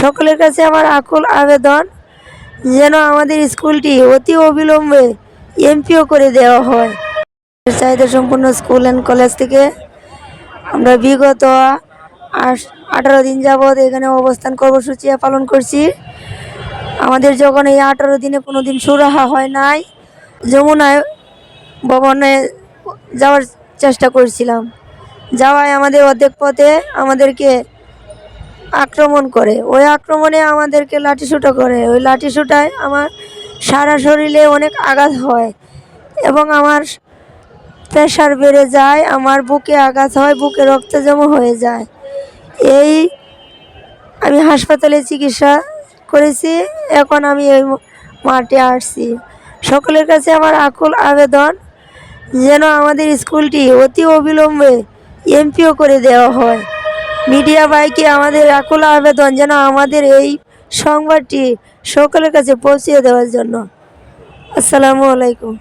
সকলের কাছে আমার আকুল আবেদন, যেন আমাদের স্কুলটি অতি অবিলম্বে এমপিও করে দেওয়া হয়। চাহিদা সম্পূর্ণ স্কুল অ্যান্ড কলেজ থেকে আমরা বিগত আঠারো দিন যাবৎ এখানে অবস্থান কর্মসূচি পালন করছি। আমাদের যখন এই আঠারো দিনে কোনো দিন সুরাহা হয় নাই, যমুনায় ভবনে যাওয়ার চেষ্টা করছিলাম। যাওয়ায় আমাদের অর্ধেক পথে আমাদেরকে আক্রমণ করে। ওই আক্রমণে আমাদেরকে লাঠিসুটো করে। ওই লাঠিসুটায় আমার সারা শরীরে অনেক আঘাত হয় এবং আমার প্রেশার বেড়ে যায়, আমার বুকে আঘাত হয়, বুকে রক্ত জমা হয়ে যায়। এই আমি হাসপাতালে চিকিৎসা করেছি, এখন আমি এই মাঠে আসছি। সকলের কাছে আমার আকুল আবেদন যেন আমাদের স্কুলটি অতি অবিলম্বে এমপিও করে দেওয়া হয়। মিডিয়া বাইকে আমাদের একলা আবেদন যেন আমাদের এই সংবাদটি সকলের কাছে পৌঁছিয়ে দেওয়ার জন্য আসসালামু আলাইকুম